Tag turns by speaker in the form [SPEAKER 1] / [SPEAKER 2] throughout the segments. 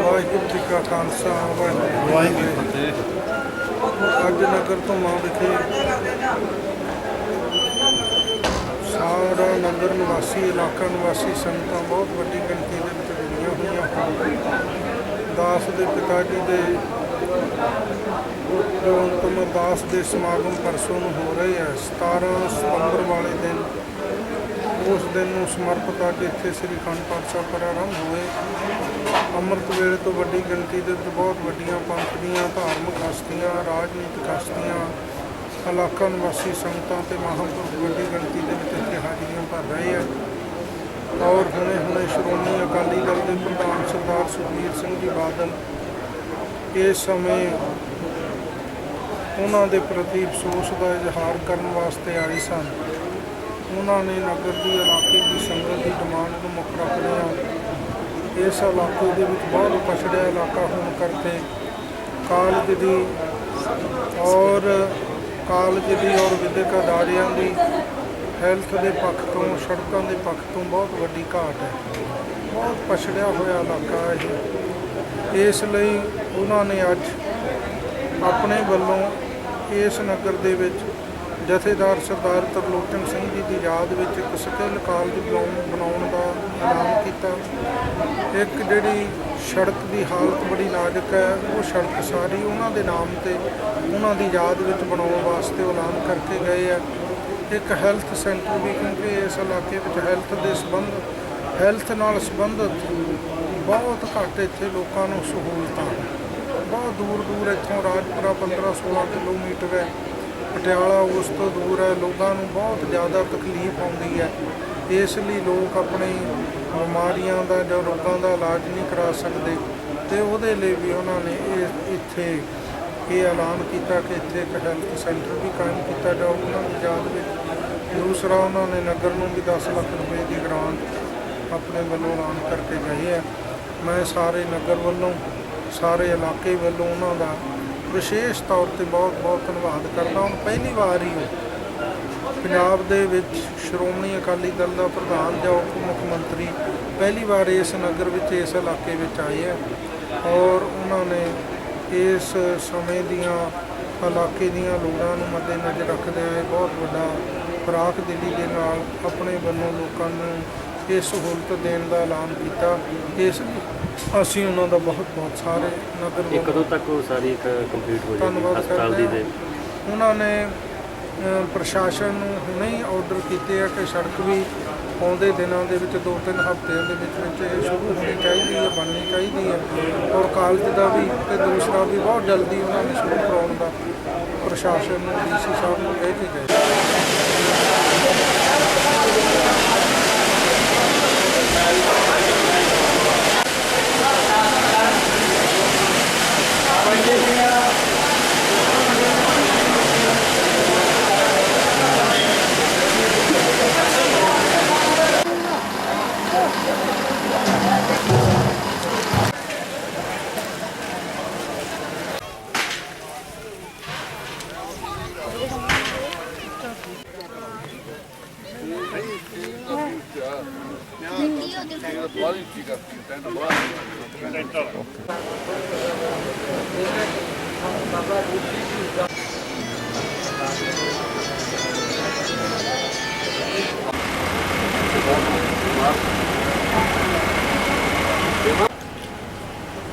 [SPEAKER 1] ਵਾਹਿਗੁਰੂ ਜੀ ਕਾ ਖਾਲਸਾ, ਵਾਹਿਗੁਰੂ ਜੀ ਫਤਿਹ। ਅੱਜ ਨਗਰ ਧੁਮਾ ਵਿਖੇ ਸਾਰਾ ਨਗਰ ਨਿਵਾਸੀ, ਇਲਾਕਾ ਨਿਵਾਸੀ ਸੰਗਤਾਂ ਬਹੁਤ ਵੱਡੀ ਗਿਣਤੀ ਦੇ ਵਿੱਚ ਜੁੜੀਆਂ ਹੋਈਆਂ ਹਨ। ਦਾਸ ਦੇ ਪਿਤਾ ਜੀ ਦੇ ਜੋ ਅੰਤਮ ਦੇ ਸਮਾਗਮ ਪਰਸੋਂ ਨੂੰ ਹੋ ਰਹੇ ਹੈ 17 ਸਤੰਬਰ ਵਾਲੇ ਦਿਨ, ਉਸ ਦਿਨ ਨੂੰ ਸਮਰਪਿਤ ਆ ਕੇ ਇੱਥੇ ਸ੍ਰੀ ਅਖੰਡ ਪਾਠ ਸਾਹਿਬ ਪ੍ਰਾਰੰਭ ਹੋਏ। ਅੰਮ੍ਰਿਤ ਵੇਲੇ ਤੋਂ ਵੱਡੀ ਗਿਣਤੀ ਦੇ ਵਿੱਚ ਬਹੁਤ ਵੱਡੀਆਂ ਪੰਥ ਦੀਆਂ, ਧਾਰਮਿਕ ਹਸਤੀਆਂ, ਰਾਜਨੀਤਿਕ ਹਸਤੀਆਂ, ਇਲਾਕਾ ਨਿਵਾਸੀ ਸੰਗਤਾਂ ਤੇ ਮਹਾਂਪੁਰਖ ਵੱਡੀ ਗਿਣਤੀ ਦੇ ਵਿੱਚ ਇੱਥੇ ਹਾਜ਼ਰੀਆਂ ਭਰ ਰਹੇ ਆ। ਔਰ ਹੁਣੇ ਹੁਣੇ ਸ਼੍ਰੋਮਣੀ ਅਕਾਲੀ ਦਲ ਦੇ ਪ੍ਰਧਾਨ ਸਰਦਾਰ ਸੁਖਬੀਰ ਸਿੰਘ ਜੀ ਬਾਦਲ ਇਸ ਸਮੇਂ ਉਹਨਾਂ ਦੇ ਪ੍ਰਤੀ ਅਫਸੋਸ ਦਾ ਇਜ਼ਹਾਰ ਕਰਨ ਵਾਸਤੇ ਆਏ ਸਨ। ਉਹਨਾਂ ਨੇ ਨਗਰ ਦੀ, ਇਲਾਕੇ ਦੀ ਸੰਗਤ ਦੀ ਡਿਮਾਂਡ ਨੂੰ ਮੁੱਖ ਰੱਖਦਿਆਂ ਇਸ ਇਲਾਕੇ ਦੇ ਵਿੱਚ ਬਹੁਤ ਪਛੜਿਆ ਇਲਾਕਾ ਹੋਣ ਕਰਕੇ ਕਾਲਜ ਦੀ ਔਰ ਕਾਲਜ ਦੀ ਔਰ ਵਿਦਿਅਕ ਅਦਾਰਿਆਂ ਦੀ ਹੈਲਥ ਦੇ ਪੱਖ ਤੋਂ, ਸੜਕਾਂ ਦੇ ਪੱਖ ਤੋਂ ਬਹੁਤ ਵੱਡੀ ਘਾਟ ਹੈ। ਬਹੁਤ ਪਛੜਿਆ ਹੋਇਆ ਇਲਾਕਾ ਹੈ ਇਹ। ਇਸ ਲਈ ਉਹਨਾਂ ਨੇ ਅੱਜ ਆਪਣੇ ਵੱਲੋਂ ਇਸ ਨਗਰ ਦੇ ਵਿੱਚ ਜਥੇਦਾਰ ਸਰਦਾਰ ਤਰਲੋਚਨ ਸਿੰਘ ਜੀ ਦੀ ਯਾਦ ਵਿੱਚ ਇੱਕ ਸਕਿੱਲ ਕਾਲਜ ਬਣਾਉਣ ਬਣਾਉਣ ਦਾ ਐਲਾਨ ਕੀਤਾ। ਇੱਕ ਜਿਹੜੀ ਸੜਕ ਦੀ ਹਾਲਤ ਬੜੀ ਨਾਜ਼ੁਕ ਹੈ, ਉਹ ਸੜਕ ਸਾਰੀ ਉਹਨਾਂ ਦੇ ਨਾਮ ਤੇ ਉਹਨਾਂ ਦੀ ਯਾਦ ਵਿੱਚ ਬਣਾਉਣ ਵਾਸਤੇ ਐਲਾਨ ਕਰਕੇ ਗਏ ਆ। ਇੱਕ ਹੈਲਥ ਸੈਂਟਰ ਵੀ, ਕਿਉਂਕਿ ਇਸ ਇਲਾਕੇ ਵਿੱਚ ਹੈਲਥ ਦੇ ਸੰਬੰਧ, ਹੈਲਥ ਨਾਲ ਸੰਬੰਧਿਤ ਬਹੁਤ ਘੱਟ ਇੱਥੇ ਲੋਕਾਂ ਨੂੰ ਸਹੂਲਤਾਂ। ਬਹੁਤ ਦੂਰ ਦੂਰ ਇੱਥੋਂ ਰਾਜਪੁਰਾ 15 16 ਕਿਲੋਮੀਟਰ ਹੈ। ਪਟਿਆਲਾ ਉਸ ਤੋਂ ਦੂਰ ਹੈ, ਲੋਕਾਂ ਨੂੰ ਬਹੁਤ ਜ਼ਿਆਦਾ ਤਕਲੀਫ ਆਉਂਦੀ ਹੈ। ਇਸ ਲਈ ਲੋਕ ਆਪਣੇ ਬਿਮਾਰੀਆਂ ਦਾ ਜਾਂ ਰੋਗਾਂ ਦਾ ਇਲਾਜ ਨਹੀਂ ਕਰਾ ਸਕਦੇ ਤੇ ਉਹਦੇ ਲਈ ਵੀ ਉਹਨਾਂ ਨੇ ਇਹ ਇੱਥੇ ਇਹ ਐਲਾਨ ਕੀਤਾ ਕਿ ਇੱਥੇ ਇੱਕ ਹੈਲਥ ਸੈਂਟਰ ਵੀ ਕਾਇਮ ਕੀਤਾ ਜਾਊ। ਉਹਨਾਂ ਦੀ ਯਾਦ ਵਿੱਚ ਦੂਸਰਾ ਉਹਨਾਂ ਨੇ ਨਗਰ ਨੂੰ ਵੀ 10 ਲੱਖ ਰੁਪਏ ਦੀ ਗ੍ਰਾਂਟ ਆਪਣੇ ਵੱਲੋਂ ਐਲਾਨ ਕਰਕੇ ਗਏ ਹੈ। ਮੈਂ ਸਾਰੇ ਨਗਰ ਵੱਲੋਂ, ਸਾਰੇ ਇਲਾਕੇ ਵੱਲੋਂ ਉਹਨਾਂ ਦਾ ਵਿਸ਼ੇਸ਼ ਤੌਰ ਤੇ ਬਹੁਤ ਬਹੁਤ ਧੰਨਵਾਦ ਕਰਦਾ। ਹੁਣ ਪਹਿਲੀ ਵਾਰ ਹੀ ਪੰਜਾਬ ਦੇ ਵਿੱਚ ਸ਼੍ਰੋਮਣੀ ਅਕਾਲੀ ਦਲ ਦਾ ਪ੍ਰਧਾਨ ਜਾਂ ਉਪ ਮੁੱਖ ਮੰਤਰੀ ਪਹਿਲੀ ਵਾਰ ਇਸ ਨਗਰ ਵਿੱਚ, ਇਸ ਇਲਾਕੇ ਵਿੱਚ ਆਏ ਹੈ ਔਰ ਉਹਨਾਂ ਨੇ ਇਸ ਸਮੇਂ ਦੀਆਂ, ਇਲਾਕੇ ਦੀਆਂ ਲੋੜਾਂ ਨੂੰ ਮੱਦੇਨਜ਼ਰ ਰੱਖਦੇ ਹੋਏ ਬਹੁਤ ਵੱਡਾ ਖੁਰਾਕ ਦਿੱਲੀ ਦੇ ਨਾਲ ਆਪਣੇ ਵੱਲੋਂ ਲੋਕਾਂ ਨੂੰ ਇਹ ਸਹੂਲਤ ਦੇਣ ਦਾ ਐਲਾਨ ਕੀਤਾ। ਇਸ ਲਈ ਅਸੀਂ ਉਹਨਾਂ ਦਾ ਬਹੁਤ ਬਹੁਤ ਸਾਰੇ ਨਗਰ
[SPEAKER 2] ਇਹ ਕਦੋਂ ਤੱਕ ਉਹ ਸਾਰੀ ਇੱਕ ਕੰਪਲੀਟ ਹੋ ਜਾਏਗੀ? ਹਸਪਤਾਲ ਦੀ ਦੇ?
[SPEAKER 1] ਉਹਨਾਂ ਨੇ ਪ੍ਰਸ਼ਾਸਨ ਨੂੰ ਹੁਣੇ ਹੀ ਆਰਡਰ ਕੀਤੇ ਆ ਕਿ ਸੜਕ ਵੀ ਆਉਂਦੇ ਦਿਨਾਂ ਦੇ ਵਿੱਚ ਦੋ ਤਿੰਨ ਹਫ਼ਤਿਆਂ ਦੇ ਵਿੱਚ ਵਿੱਚ ਇਹ ਸ਼ੁਰੂ ਹੋਣੀ ਚਾਹੀਦੀ ਹੈ ਬਣਨੀ ਚਾਹੀਦੀ ਹੈ। ਔਰ ਕਾਲਜ ਦਾ ਵੀ ਤੇ ਦੂਸਰਾ ਵੀ ਬਹੁਤ ਜਲਦੀ ਉਹਨਾਂ ਨੇ ਸ਼ੁਰੂ ਕਰਾਉਣ ਦਾ ਪ੍ਰਸ਼ਾਸਨ ਨੂੰ ਡੀਸੀ ਸਾਹਿਬ ਨੂੰ ਕਹਿ ਕੇ ਗਏ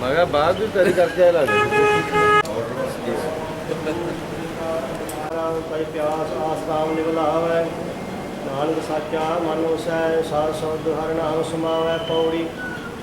[SPEAKER 3] ਮੈਂ ਬਾਅਦ ਵੀ ਤੇਰੀ ਕਰਕੇ ਆ ਲੱਗ
[SPEAKER 4] ਭਾਈ ਪਿਆਸ ਆਸ ਕਾਮ ਨਿਵਲਾਵੈ ਨਾਨਕ ਸਾਚਾ ਮਨ ਵਸੈ ਸਾਧ ਸਬਦ ਹਰਿ ਨਾਮ ਸਮਾਵੈ, ਪੌੜੀ।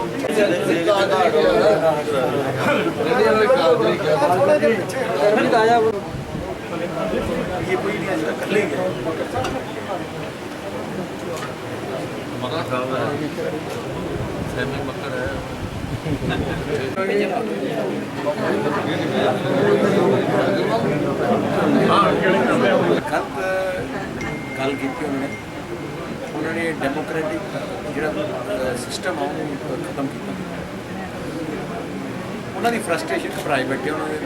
[SPEAKER 4] ਪੱਗ ਪਿੱਛੇ ਨੂੰ
[SPEAKER 3] ਸੈਮੀ ਮੱਕੜ ਹੈ
[SPEAKER 5] ਗਲਤ ਗੱਲ ਕੀਤੀ ਉਹਨੇ ਉਹਨਾਂ ਨੇ ਡੈਮੋਕ੍ਰੈਟਿਕ ਜਿਹੜਾ ਸਿਸਟਮ ਆ ਉਹਨੂੰ ਖਤਮ ਕੀਤਾ। ਉਹਨਾਂ ਦੀ ਫਰਸਟ੍ਰੇਸ਼ਨ ਘਬਰਾਏ ਬੈਠੇ ਉਹਨਾਂ ਦੇ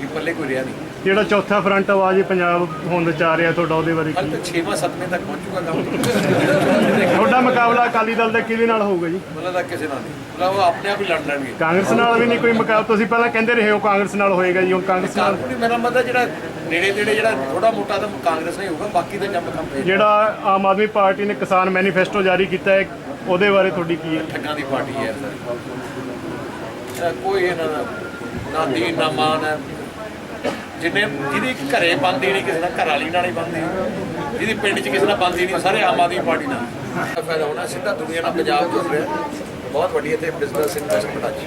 [SPEAKER 5] ਵੀ ਪੱਲੇ ਕੋਈ ਰਿਹਾ ਨਹੀਂ।
[SPEAKER 6] ਜਿਹੜਾ ਚੌਥਾ ਫਰੰਟ ਆਵਾਜ਼ ਪੰਜਾਬ ਹੋਂਦ ਚ ਆ ਰਿਹਾ ਤੁਹਾਡਾ ਉਹਦੇ ਬਾਰੇ ਕੀ?
[SPEAKER 5] ਤਾਂ 6ਵਾਂ 7ਵੇਂ ਤੱਕ ਪਹੁੰਚੂਗਾ ਕੰਮ।
[SPEAKER 6] ਤੁਹਾਡਾ ਮੁਕਾਬਲਾ ਅਕਾਲੀ ਦਲ ਦਾ ਕਿਹਦੇ ਨਾਲ ਹੋਊਗਾ ਜੀ?
[SPEAKER 5] ਉਹਨਾਂ ਦਾ ਕਿਸੇ ਨਾਲ ਨਹੀਂ। ਉਹ ਆਪਣੇ ਆਪ ਹੀ ਲੜ ਲੈਣਗੇ।
[SPEAKER 6] ਕਾਂਗਰਸ ਨਾਲ ਵੀ ਨਹੀਂ ਕੋਈ ਮੁਕਾਬਲਾ। ਤੁਸੀਂ ਪਹਿਲਾਂ ਕਹਿੰਦੇ ਰਹੇ ਹੋ ਕਾਂਗਰਸ ਨਾਲ ਹੋਏਗਾ ਜੀ ਹੁਣ ਕਾਂਗਰਸ ਨਾਲ
[SPEAKER 5] ਮੇਰਾ ਮਤਲਬ ਜਿਹੜਾ ਨੇੜੇ ਨੇੜੇ ਜਿਹੜਾ ਥੋੜਾ ਮੋਟਾ ਤਾਂ ਕਾਂਗਰਸ ਨਹੀਂ ਹੋਊਗਾ ਬਾਕੀ ਤਾਂ ਜੰਮ ਕੰਮ
[SPEAKER 6] ਜਿਹੜਾ ਆਮ ਆਦਮੀ ਪਾਰਟੀ ਨੇ ਕਿਸਾਨ ਮੈਨੀਫੈਸਟੋ ਜਾਰੀ ਕੀਤਾ ਹੈ ਉਹਦੇ ਬਾਰੇ ਤੁਹਾਡੀ ਕੀ ਹੈ?
[SPEAKER 5] ਠੱਗਾਂ ਦੀ ਪਾਰਟੀ ਹੈ। ਸਰ ਕੋਈ ਇਹਨਾਂ ਦਾ ਨਾ ਦੀਨ ਨਾ ਮਾਨ ਹੈ। ਜਿੰਨੇ ਜਿਹਦੀ ਘਰੇ ਬੰਦੀ ਨਹੀਂ ਕਿਸੇ ਨਾਲ ਘਰ ਵਾਲੀ ਨਾਲ ਹੀ ਬੰਦੀ ਜਿਹਦੀ ਪਿੰਡ 'ਚ ਕਿਸੇ ਨਾਲ ਬੰਦੀ ਨਹੀਂ ਸਾਰੇ ਆਮ ਆਦਮੀ ਪਾਰਟੀ ਨਾਲ। ਫਾਇਦਾ ਹੋਣਾ ਸਿੱਧਾ ਦੁਨੀਆ ਨਾਲ ਪੰਜਾਬ ਜੁੜ ਰਿਹਾ। ਬਹੁਤ ਵੱਡੀ ਇੱਥੇ ਬਿਜ਼ਨਸ ਇਨਵੈਸਟਮੈਂਟ ਅੱਛੀ